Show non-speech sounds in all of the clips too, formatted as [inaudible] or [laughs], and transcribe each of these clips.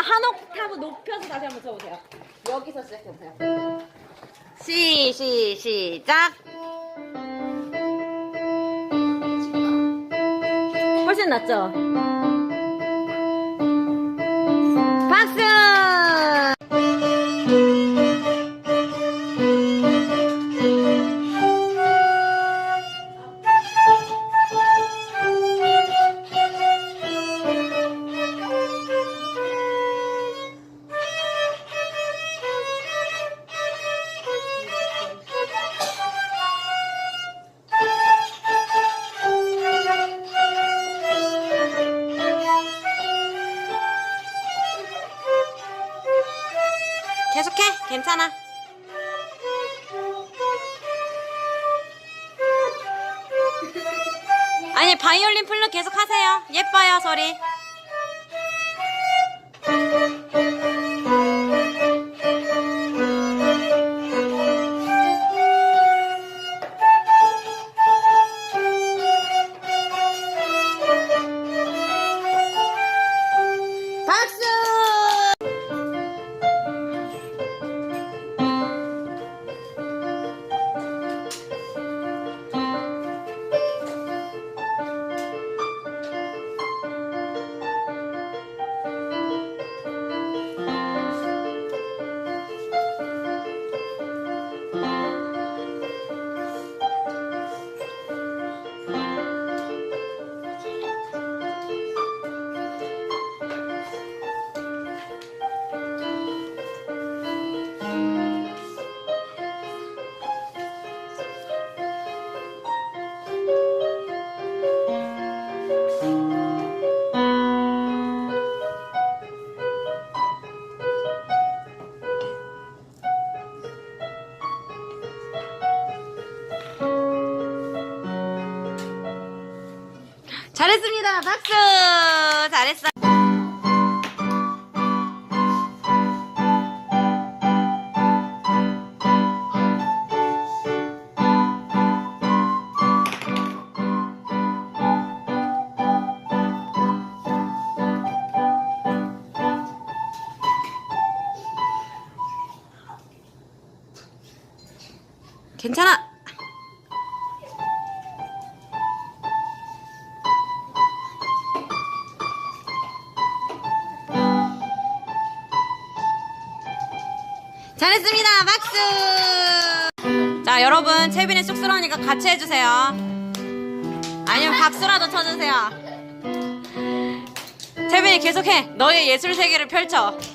한 옥타브 높여서 다시 한번 쳐보세요. 여기서 시작해보세요. 시, 시, 시작. 훨씬 낫죠? 박수! 잘했습니다. 박수! 잘했어. 괜찮아. 자, 여러분, 채빈이 쑥스러우니까 같이 해주세요. 아니면 박수라도 쳐주세요. 채빈이 계속해. 너의 예술 세계를 펼쳐. [laughs]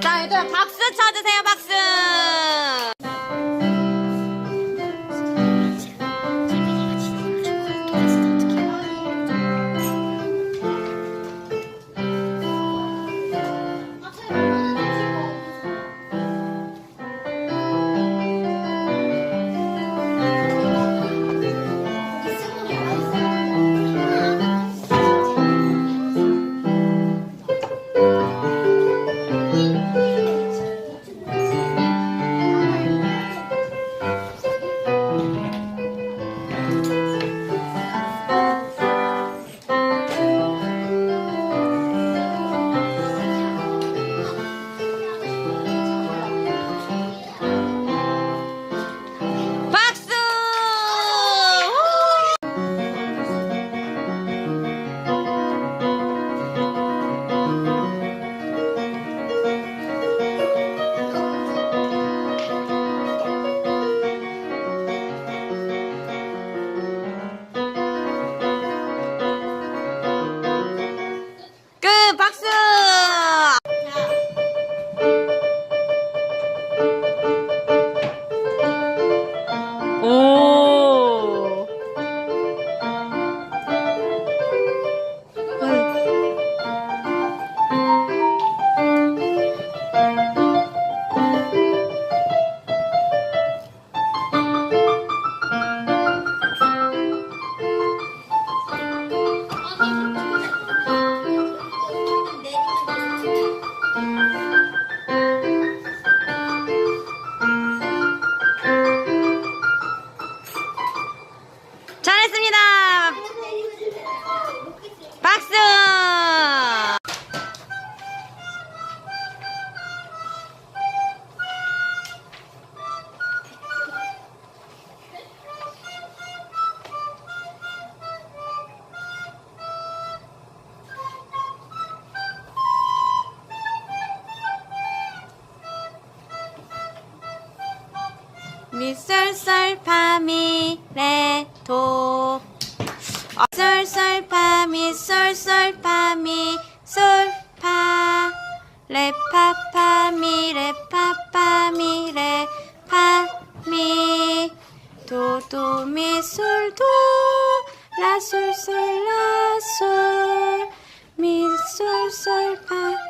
자, 얘들아, 박수 쳐주세요. 박수! 레 파파 미레 파파 미레 파미. 도도 미솔도 라솔솔 라솔. 미솔솔파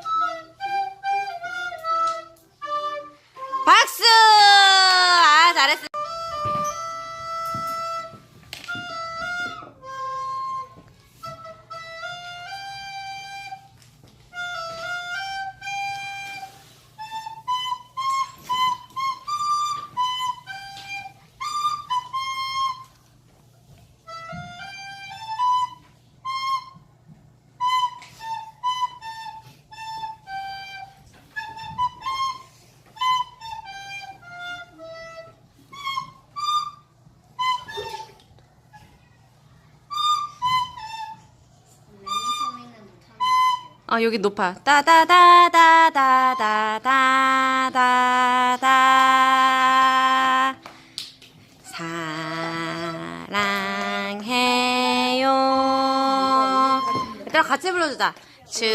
아, 여기 높아. 따다다다다다다다다다. 사랑해요. 얘들아, 같이 불러주자. 축복해요.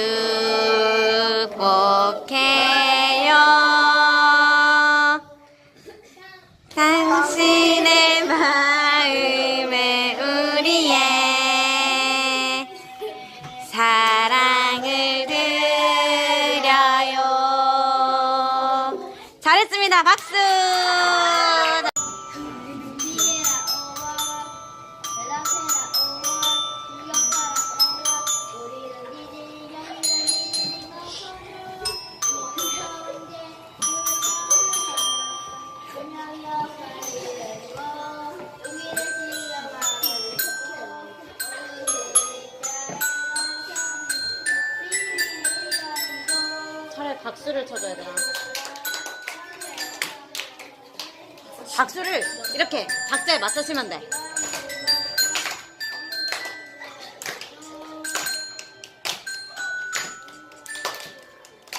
당신의 마 박수를 쳐줘야 되나? 박수를 이렇게 박자에 맞춰 치면 돼.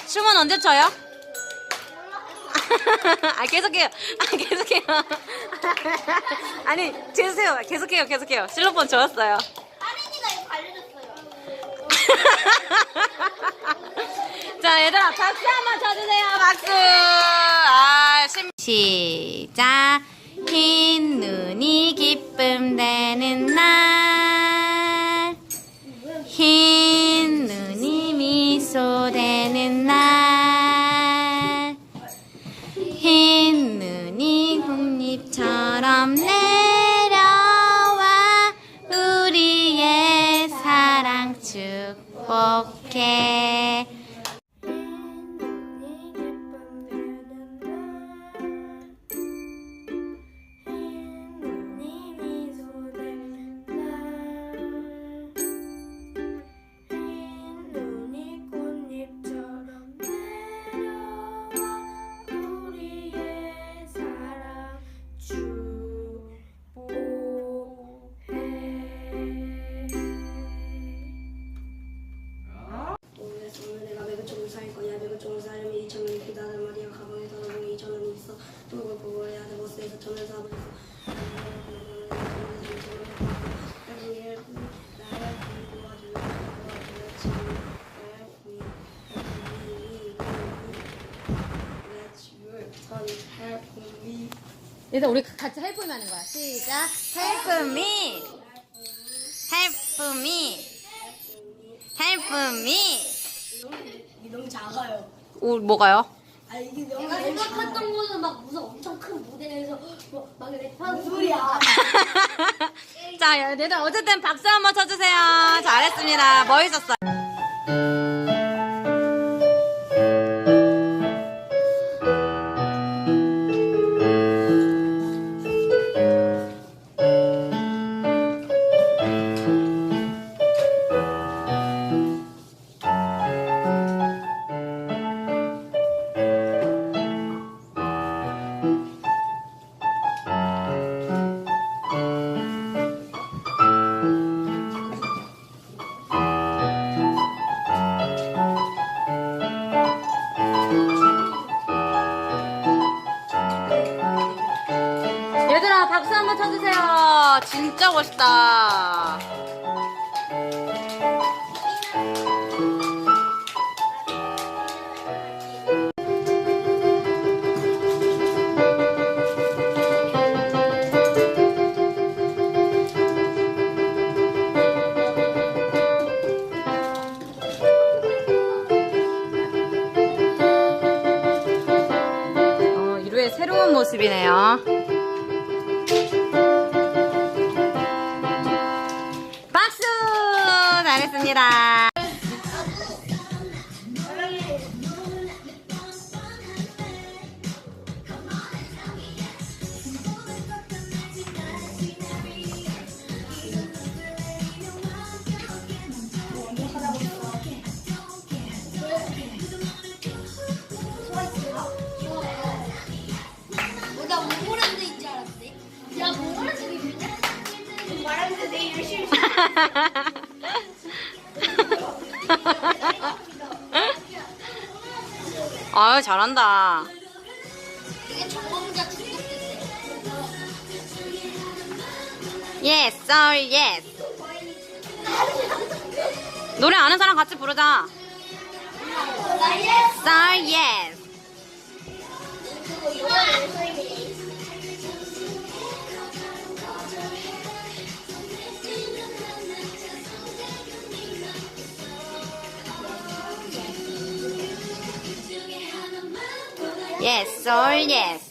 춤은 언제 춰요? [laughs] 아 계속해요. 아 계속해요. [laughs] 아니 계속해요. 계속해요. 계속해요. 실로폰 좋았어요. 아린이가 이거 알려줬어요. [laughs] 자 얘들아 박수 한번 쳐주세요. 박수. 아 심... 시작. 흰 눈이 기쁨 되는 날. 흰 눈이 미소 되는 날. 일단 우리 같이 헬프면 하는 거야. 시작. Help me. Help me. Help me. 이게 너무 작아요 오, 뭐가요? 아 이게 너무 내가 생각했던 거는 막 무슨 엄청 큰 무대에서 뭐 막 이렇게 하는 소리야. [laughs] 자, 얘들 어쨌든 박수 한번 쳐주세요. 잘했습니다. 멋있었어요. 진짜 멋있다. 아유 잘한다 Yes, sorry, yes 노래 아는 사람 같이 부르자 Sorry, yes So yes.